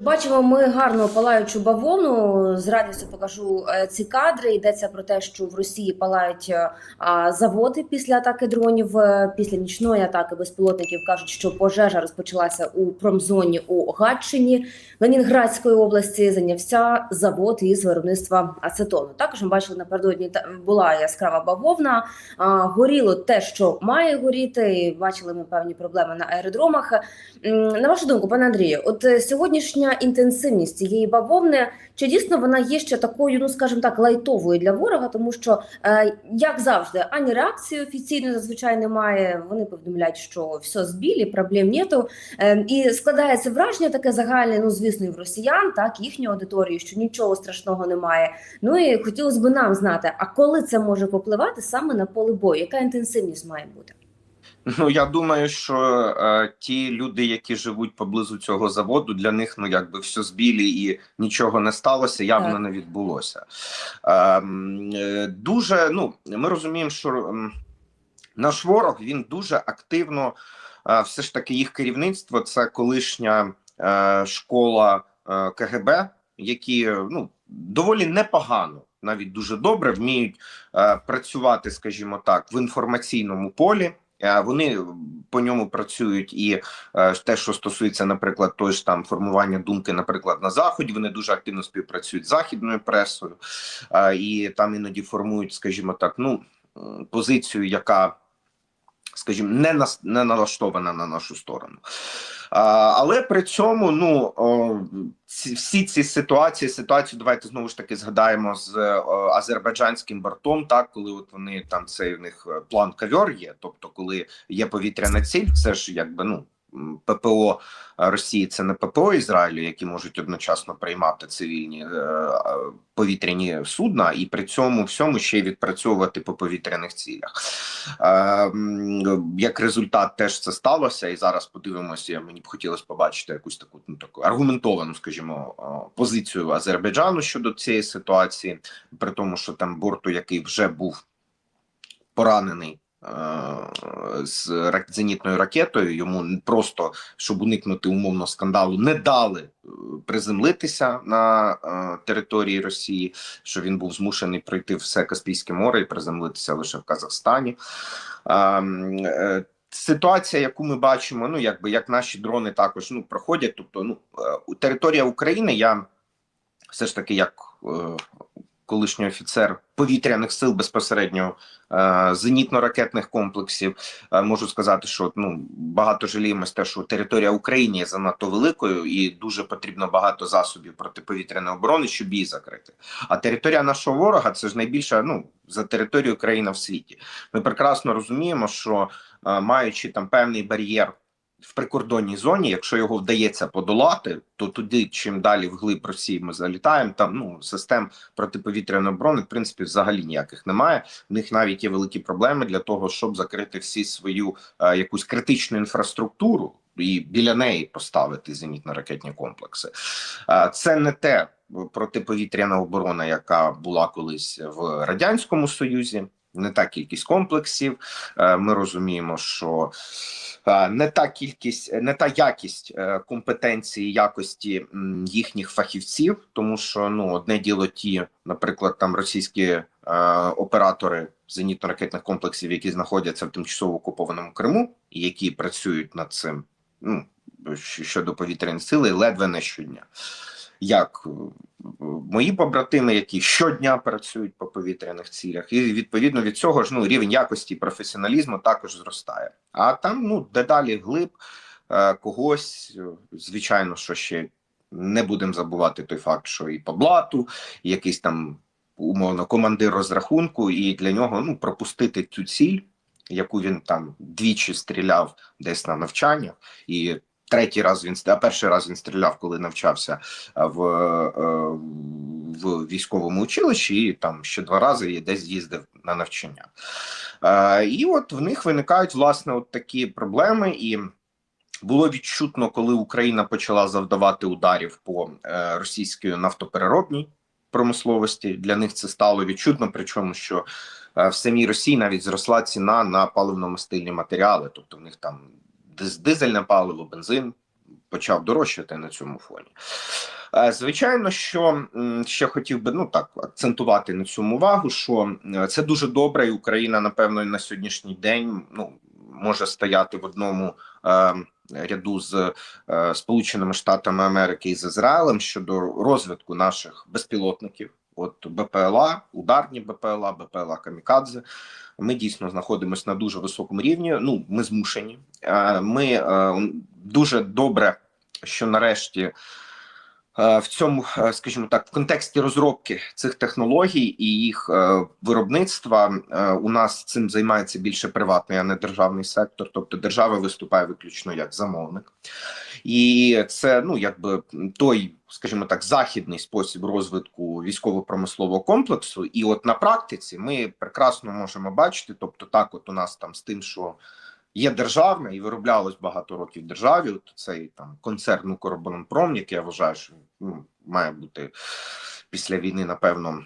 Бачимо, ми гарно палаючу бавовну. З радістю покажу е, ці кадри. Йдеться про те, що в Росії палають е, заводи після атаки дронів. Е, Після нічної атаки безпілотників кажуть, що пожежа розпочалася у промзоні у Гатчині Ленінградської області. Зайнявся завод із виробництва ацетону. Також ми бачили напередодні була яскрава бавовна. Горіло те, що має горіти. Бачили ми певні проблеми на аеродромах. На вашу думку, пане Андрію, от е, сьогоднішня інтенсивність цієї бавовни, чи дійсно вона є ще такою, ну скажімо так, лайтовою для ворога, тому що е, як завжди, ані реакції офіційної зазвичай немає. Вони повідомляють, що все збілі, проблем нету. Е, і складається враження таке загальне, ну звісно, і в росіян, так їхньої аудиторії, що нічого страшного немає. Ну і хотілося б нам знати, а коли це може попливати саме на поле бою? Яка інтенсивність має бути? Ну я думаю, що е, ті люди, які живуть поблизу цього заводу, для них ну якби все збілі і нічого не сталося, явно Так. не відбулося. Е, е, дуже ну ми розуміємо, що м, наш ворог він дуже активно, е, все ж таки, їх керівництво це колишня е, школа е, КГБ, які е, ну доволі непогано. Навіть дуже добре вміють е, працювати, скажімо так, в інформаційному полі. Е, Вони по ньому працюють і е, те, що стосується, наприклад, той ж там формування думки, наприклад, на заході, вони дуже активно співпрацюють з західною пресою, е, і там іноді формують, скажімо так, ну позицію, яка, скажімо, не на, не налаштована на нашу сторону. А, але при цьому, ну ці, всі ці ситуації, ситуацію давайте знову ж таки згадаємо з о, азербайджанським бортом, так коли от вони там цей в них е, план кавьор є, тобто, коли є повітряна ціль, це ж якби ну. ППО Росії це не ППО Ізраїлю, які можуть одночасно приймати цивільні е, повітряні судна, і при цьому всьому ще й відпрацьовувати по повітряних цілях. Е, як результат, теж це сталося, і зараз подивимося. Мені б хотілося побачити якусь таку ну таку аргументовану, скажімо, позицію Азербайджану щодо цієї ситуації, при тому, що там борту, який вже був поранений. Е, З зенітною ракетою йому просто щоб уникнути умовно скандалу, не дали е, приземлитися на е, території Росії. Що він був змушений пройти все Каспійське море і приземлитися лише в Казахстані. Ситуація, яку ми бачимо, ну якби як наші дрони також ну проходять. Тобто, ну територія України, я все ж таки, як колишній офіцер повітряних сил безпосередньо е, зенітно-ракетних комплексів, е, можу сказати, що ну багато жаліємось те, що територія України є занадто великою і дуже потрібно багато засобів протиповітряної оборони, щоб її закрити. А територія нашого ворога це ж найбільша ну за територію країна в світі. Ми прекрасно розуміємо, що е, маючи там певний бар'єр в прикордонній зоні, якщо його вдається подолати, то туди, чим далі вглиб Росії ми залітаємо, там ну систем протиповітряної оборони, в принципі, взагалі ніяких немає. В них навіть є великі проблеми для того, щоб закрити всі свою е, якусь критичну інфраструктуру і біля неї поставити зенітно-ракетні комплекси. Е, це не те протиповітряна оборона, яка була колись в радянському союзі. Не та кількість комплексів. Е, Ми розуміємо, що е, не та кількість, не та якість е, компетенції, якості їхніх фахівців, тому що ну одне діло ті, наприклад, там російські оператори зенітно-ракетних комплексів, які знаходяться в тимчасово окупованому Криму, і які працюють над цим, ну щодо повітряної сили, ледве не щодня. Як е, мої побратими, які щодня працюють по повітряних цілях, і відповідно від цього ж ну рівень якості професіоналізму також зростає. А там ну дедалі глиб е, когось, е, звичайно, що ще не будемо забувати той факт, що і по блату, і якийсь там умовно командир розрахунку, і для нього ну пропустити цю ціль, яку він там двічі стріляв десь на навчаннях, і третій раз він а перший раз він стріляв, коли навчався е, в, е, в військовому училищі, і там ще два рази я десь їздив на навчання. Е, і от в них виникають власне от такі проблеми і. Було відчутно, коли Україна почала завдавати ударів по російській нафтопереробній промисловості. Для них це стало відчутно. Причому, що в самій Росії навіть зросла ціна на паливно-мастильні матеріали, тобто в них там дизельне паливо, бензин почав дорожчати на цьому фоні. Е, Звичайно, що ще хотів би ну так акцентувати на цьому увагу, що е, це дуже добре, і Україна, напевно, на сьогоднішній день ну може стояти в одному е, ряду з е, Сполученими Штатами Америки і з Ізраїлем щодо розвитку наших безпілотників. От БПЛА, ударні БПЛА, БПЛА Камікадзе. Ми дійсно знаходимося на дуже високому рівні. Ну, ми змушені. Е, Ми е, дуже добре, що нарешті е, в цьому, скажімо так, в контексті розробки цих технологій і їх виробництва у нас цим займається більше приватний, а не державний сектор. Тобто держава виступає виключно як замовник, і це ну якби той, скажімо так, західний спосіб розвитку військово-промислового комплексу. І от на практиці ми прекрасно можемо бачити, тобто, так, от у нас там з тим, що є державне і вироблялось багато років державі. От цей там концерн «Укроборонпром», який я вважаю, що ну, має бути після війни, напевно.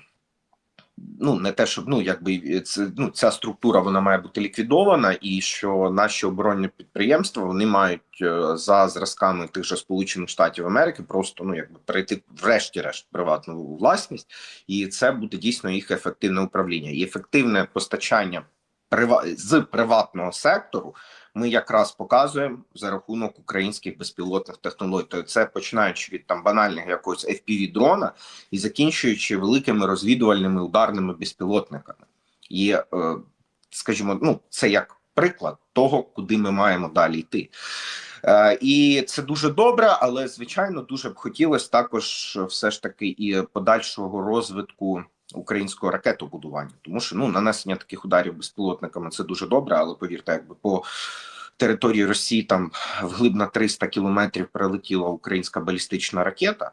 Ну, не те, щоб ну якби це ну ця структура вона має бути ліквідована, і що наші оборонні підприємства вони мають е, за зразками тих же Сполучених Штатів Америки просто ну якби перейти врешті-решт приватну власність, і це буде дійсно їх ефективне управління. І ефективне постачання з приватного сектору. Ми якраз показуємо за рахунок українських безпілотних технологій. Тобто це починаючи від там банальних якогось fpv дрона і закінчуючи великими розвідувальними ударними безпілотниками. І, е, скажімо, ну це як приклад того, куди ми маємо далі йти. Е, І це дуже добре, але звичайно дуже б хотілося також все ж таки і подальшого розвитку українського ракетобудування, тому що ну нанесення таких ударів безпілотниками це дуже добре, але повірте, якби по території Росії там вглиб на 300 кілометрів прилетіла українська балістична ракета.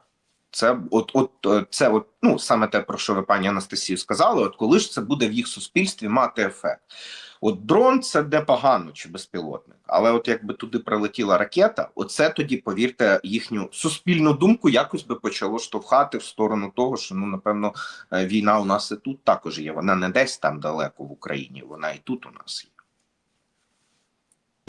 Це от, от е, це, от ну саме те, про що ви пані Анастасію сказали. От коли ж це буде в їх суспільстві мати ефект? От дрон це непогано чи безпілотник, але от якби туди прилетіла ракета, оце тоді, повірте, їхню суспільну думку якось би почало штовхати в сторону того, що ну напевно е, війна у нас і тут також є. Вона не десь там далеко в Україні, вона і тут у нас є.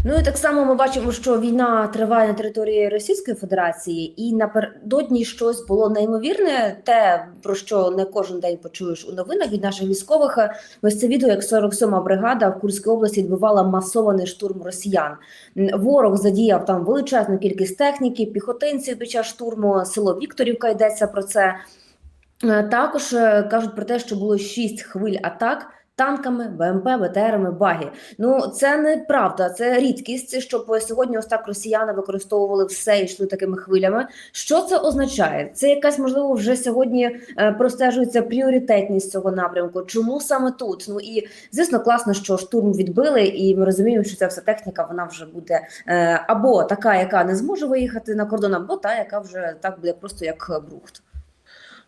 Ну і так само ми бачимо, що війна триває на території Російської Федерації, і напередодні щось було неймовірне, те про що не кожен день почуєш у новинах від наших військових. Ось це відео, як 47-ма бригада в Курській області відбивала масований штурм росіян. Ворог задіяв там величезну кількість техніки, піхотинців під час штурму. Село Вікторівка йдеться про це. Е, Також е, кажуть про те, що було шість хвиль атак танками, БМП, БТРами, баги. Ну це неправда, це рідкість, щоб сьогодні ось так росіяни використовували все і йшли такими хвилями. Що це означає? Це якась можливо вже сьогодні е, простежується пріоритетність цього напрямку. Чому саме тут? Ну і звісно, класно, що штурм відбили, і ми розуміємо, що ця вся техніка вона вже буде е, або така, яка не зможе виїхати на кордон, або та, яка вже так буде просто як брухт.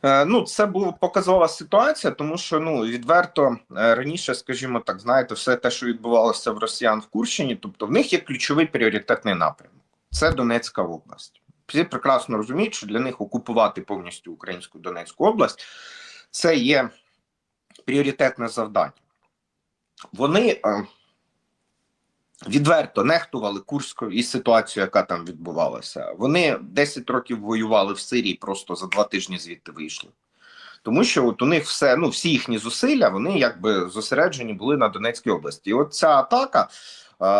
Е, Ну, це була показова ситуація, тому що ну відверто е, раніше, скажімо так, знаєте, все те, що відбувалося в росіян в Курщині, тобто в них є ключовий пріоритетний напрямок. Це Донецька область. Всі прекрасно розуміють, що для них окупувати повністю українську Донецьку область це є пріоритетне завдання. Вони е, відверто нехтували Курською і ситуацію, яка там відбувалася. Вони 10 років воювали в Сирії, просто за два тижні звідти вийшли. Тому що от у них все, ну всі їхні зусилля, вони якби зосереджені були на Донецькій області. І от ця атака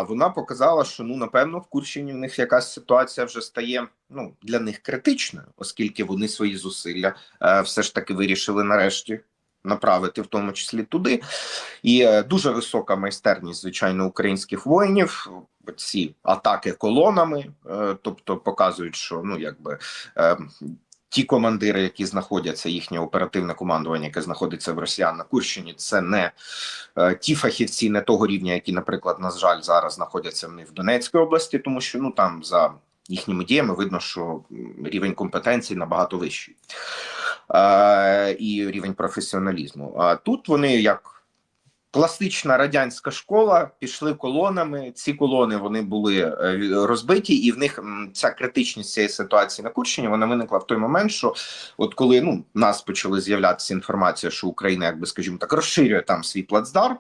вона показала, що ну напевно в Курщині в них якась ситуація вже стає ну для них критичною, оскільки вони свої зусилля е, все ж таки вирішили нарешті направити, в тому числі туди. І е, дуже висока майстерність, звичайно, українських воїнів. Ці атаки колонами, е, тобто показують, що ну якби. Е, Ті командири, які знаходяться, їхнє оперативне командування, яке знаходиться в Росіян на Курщині, це не е, ті фахівці, не того рівня, які, наприклад, на жаль, зараз знаходяться в них в Донецькій області, тому що ну там за їхніми діями видно, що рівень компетенції набагато вищий е, і рівень професіоналізму. А тут вони як класична радянська школа пішли колонами. Ці колони вони були е, розбиті, і в них ця критичність цієї ситуації на Курщині вона виникла в той момент, що от коли ну нас почали з'являтися інформація, що Україна, якби скажімо так, розширює там свій плацдарм.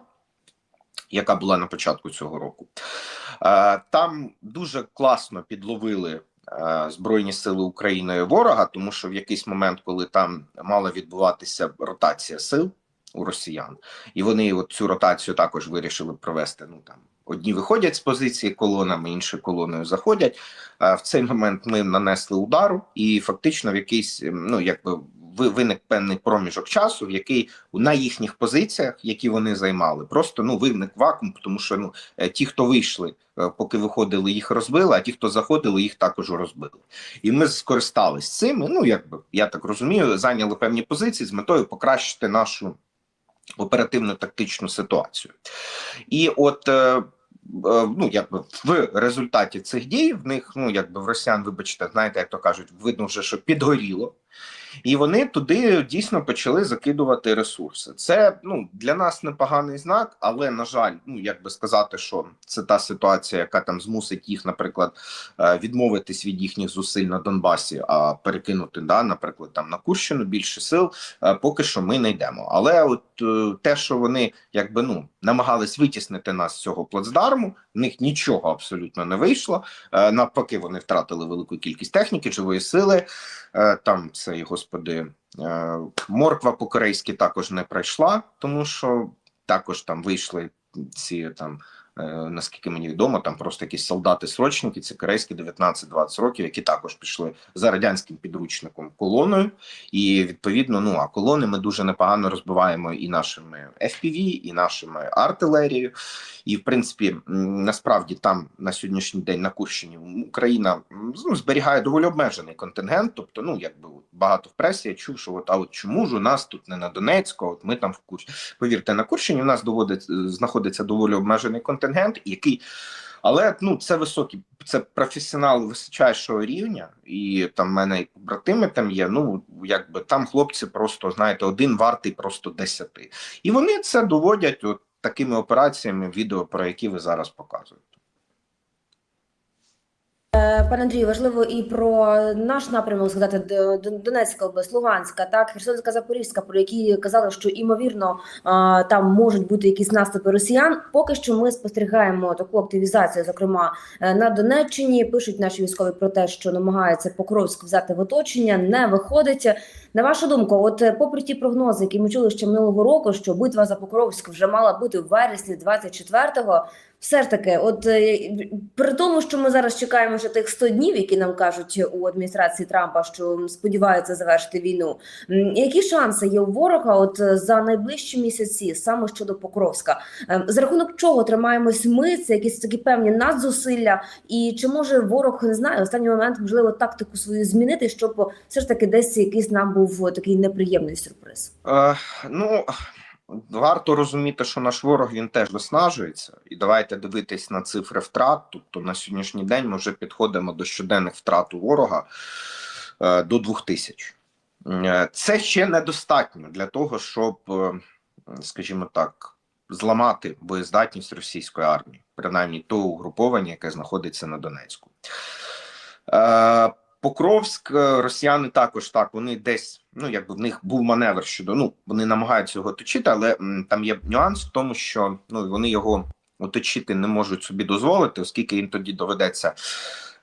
Яка була на початку цього року, Е, там дуже класно підловили Збройні сили України ворога, тому що в якийсь момент, коли там мала відбуватися ротація сил у росіян, і вони от цю ротацію також вирішили провести. Ну там одні виходять з позиції колонами, інші колоною заходять. А В цей момент ми нанесли удару, і фактично в якийсь ну якби виник певний проміжок часу, в який на їхніх позиціях, які вони займали, просто ну виник вакуум, тому що ну е, ті, хто вийшли, е, поки виходили, їх розбили, а ті, хто заходили, їх також розбили. І ми скористались цим. Ну якби я так розумію, зайняли певні позиції з метою покращити нашу оперативну тактичну ситуацію. І от. е, Ну, якби в результаті цих дій в них, ну якби в росіян, вибачте, знаєте, як то кажуть, видно вже, що підгоріло, і вони туди дійсно почали закидувати ресурси. Це ну для нас непоганий знак, але на жаль, ну як би сказати, що це та ситуація, яка там змусить їх, наприклад, е, відмовитись від їхніх зусиль на Донбасі, а перекинути да, наприклад, там на Курщину більше сил. е, Поки що ми не йдемо. Але от е, те, що вони якби ну намагались витіснити нас з цього плацдарму, в них нічого абсолютно не вийшло. Е, Навпаки, вони втратили велику кількість техніки, живої сили. Е, Там цей господи е, морква по-корейськи також не пройшла, тому що також там вийшли ці там. Е, Наскільки мені відомо, там просто якісь солдати-срочники, це корейські 19-20 років, які також пішли за радянським підручником колоною, і відповідно, ну а колони ми дуже непогано розбиваємо і нашими FPV, і нашими артилерією. І в принципі, насправді там на сьогоднішній день на Курщині Україна ну, зберігає доволі обмежений контингент. Тобто, ну якби багато в пресі я чув, що от а от чому ж у нас тут не на Донецьку, от ми там в Курщині. Повірте, на Курщині у нас доводить знаходиться доволі обмежений контингент, який. Але ну це високі, це професіонал височайшого рівня, і там в мене і побратими там є. Ну якби там хлопці просто знаєте, один вартий просто десяти, і вони це доводять от такими операціями, відео про які ви зараз показуєте. Е, Пане Андрію, важливо і про наш напрямок згадати Донецька область, Луганська, так Херсонська, Запорізька, про які казали, що імовірно там можуть бути якісь наступи росіян. Поки що ми спостерігаємо таку активізацію, зокрема е, на Донеччині. Пишуть наші військові про те, що намагаються Покровськ взяти в оточення, не виходить. На вашу думку, от е, попри ті прогнози, які ми чули ще минулого року, що битва за Покровськ вже мала бути в вересні 24-го, все ж таки, от е, при тому, що ми зараз чекаємо вже тих 100 днів, які нам кажуть у адміністрації Трампа, що сподіваються завершити війну. Які шанси є у ворога? От е, за найближчі місяці, саме щодо Покровська, Е, за рахунок чого тримаємось ми? Це якісь такі певні надзусилля, і чи може ворог не знаю, останній момент можливо тактику свою змінити, щоб все ж таки десь якийсь нам був такий неприємний сюрприз? Е, ну варто розуміти, що наш ворог він теж виснажується, і давайте дивитись на цифри втрат. Тобто на сьогоднішній день ми вже підходимо до щоденних втрат у ворога е, до 2000. Е, Це ще недостатньо для того, щоб, е, скажімо так, зламати боєздатність російської армії, принаймні того угруповання, яке знаходиться на Донецьку. Покровськ, е, росіяни також так. Вони десь, ну якби в них був маневр щодо. Ну вони намагаються його точити, але м, там є нюанс в тому, що ну вони його оточити не можуть собі дозволити, оскільки їм тоді доведеться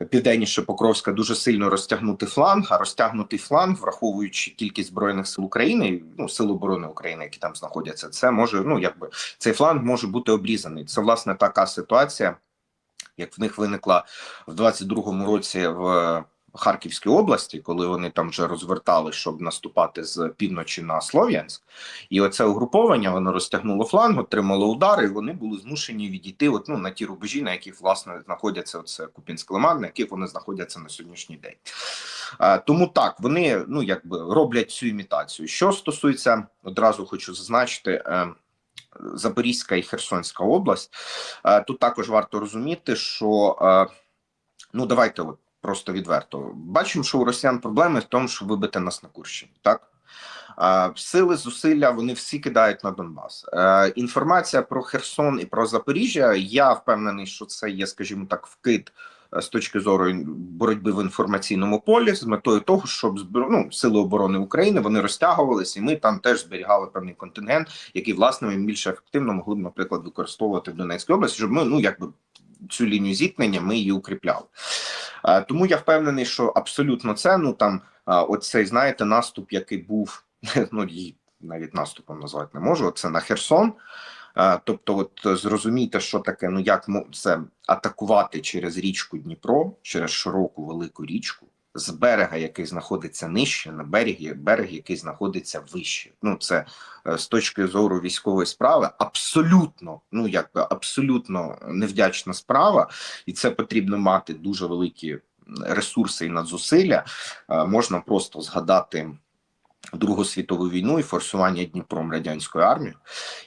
південніше Покровська дуже сильно розтягнути фланг. А розтягнутий фланг, враховуючи кількість збройних сил України, ну сил оборони України, які там знаходяться, це може ну якби цей фланг може бути обрізаний. Це власне така ситуація, як в них виникла в 22-му році в Харківській області, коли вони там вже розвертали, щоб наступати з півночі на Слов'янськ, і оце угруповання воно розтягнуло фланг, отримало удари. і Вони були змушені відійти от, ну, на ті рубежі, на яких власне знаходяться оце Купінський лиман, на яких вони знаходяться на сьогоднішній день. А, тому так вони ну якби роблять цю імітацію. Що стосується, одразу хочу зазначити. Е, Запорізька і Херсонська область. Е, Тут також варто розуміти, що е, ну давайте от просто відверто бачимо, що у росіян проблеми в тому, що вибити нас на Курщині, так. Сили, зусилля вони всі кидають на Донбас. Е, Інформація про Херсон і про Запоріжжя. Я впевнений, що це є, скажімо так, вкид е, з точки зору боротьби в інформаційному полі з метою того, щоб ну, сили оборони України вони розтягувалися, і ми там теж зберігали певний контингент, який власне ми більш ефективно могли б, наприклад, використовувати в Донецькій області, щоб ми ну якби цю лінію зіткнення ми її укріпляли. Е, Тому я впевнений, що абсолютно це ну там е, оцей, знаєте, наступ, який був ну її навіть наступом назвати не можу. Це на Херсон. Е, Тобто, от зрозумійте, що таке, ну як це атакувати через річку Дніпро, через широку велику річку, з берега, який знаходиться нижче, на берег, берег, який знаходиться вище. Ну це е, з точки зору військової справи, абсолютно, ну якби абсолютно невдячна справа, і це потрібно мати дуже великі ресурси і надзусилля. Е, Можна просто згадати. Другу світову війну і форсування Дніпром радянською армією,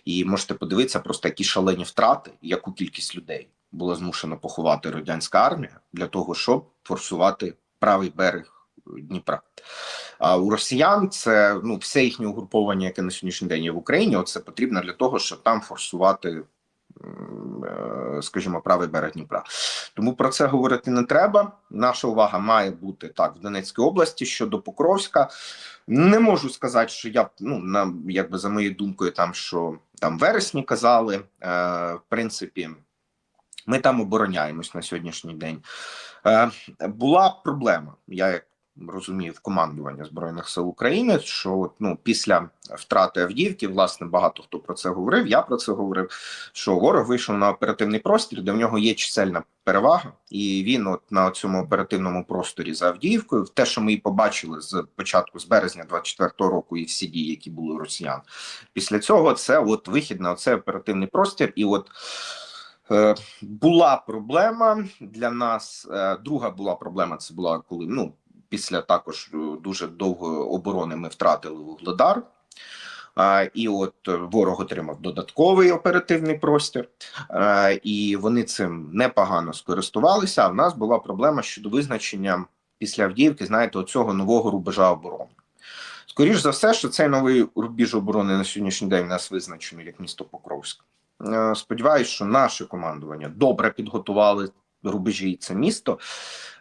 і можете подивитися просто які шалені втрати, яку кількість людей була змушена поховати радянська армія для того, щоб форсувати правий берег Дніпра. А у росіян це ну все їхнє угруповання, яке на сьогоднішній день є в Україні. Оце потрібно для того, щоб там форсувати, е, скажімо, правий берег Дніпра. Тому про це говорити не треба. Наша увага має бути так в Донецькій області щодо Покровська. Не можу сказати, що я ну на якби за моєю думкою, там що там вересні казали. Е, в принципі, ми там обороняємось на сьогоднішній день. Е, була проблема. Я як розумію в командуванні збройних сил України, що ну після втрати Авдіївки, власне, багато хто про це говорив. Я про це говорив. Що ворог вийшов на оперативний простір, де в нього є чисельна перевага, і він, от на цьому оперативному просторі за Авдіївкою, те, що ми і побачили з початку з березня 24-го року, і всі дії, які були росіян. Після цього це от вихід на цей оперативний простір, і от. Е, була проблема для нас. Е, друга була проблема. Це була коли ну після також е, дуже довгої оборони ми втратили вугледар. І от ворог отримав додатковий оперативний простір, і вони цим непогано скористувалися. А в нас була проблема щодо визначення після Авдіївки, знаєте, оцього нового рубежа оборони. Скоріш за все, що цей новий рубіж оборони на сьогоднішній день в нас визначено як місто Покровськ. Е, Сподіваюсь, що наше командування добре підготували рубежі і це місто,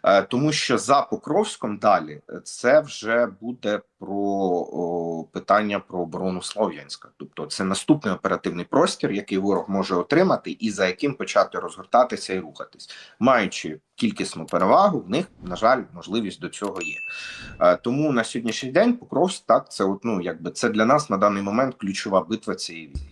е, тому що за Покровськом далі це вже буде про о, питання про оборону Слов'янська. Тобто це наступний оперативний простір, який ворог може отримати, і за яким почати розгортатися і рухатись, маючи кількісну перевагу, в них на жаль можливість до цього є. Е, Тому на сьогоднішній день Покровськ так це от, ну якби це для нас на даний момент ключова битва цієї війни.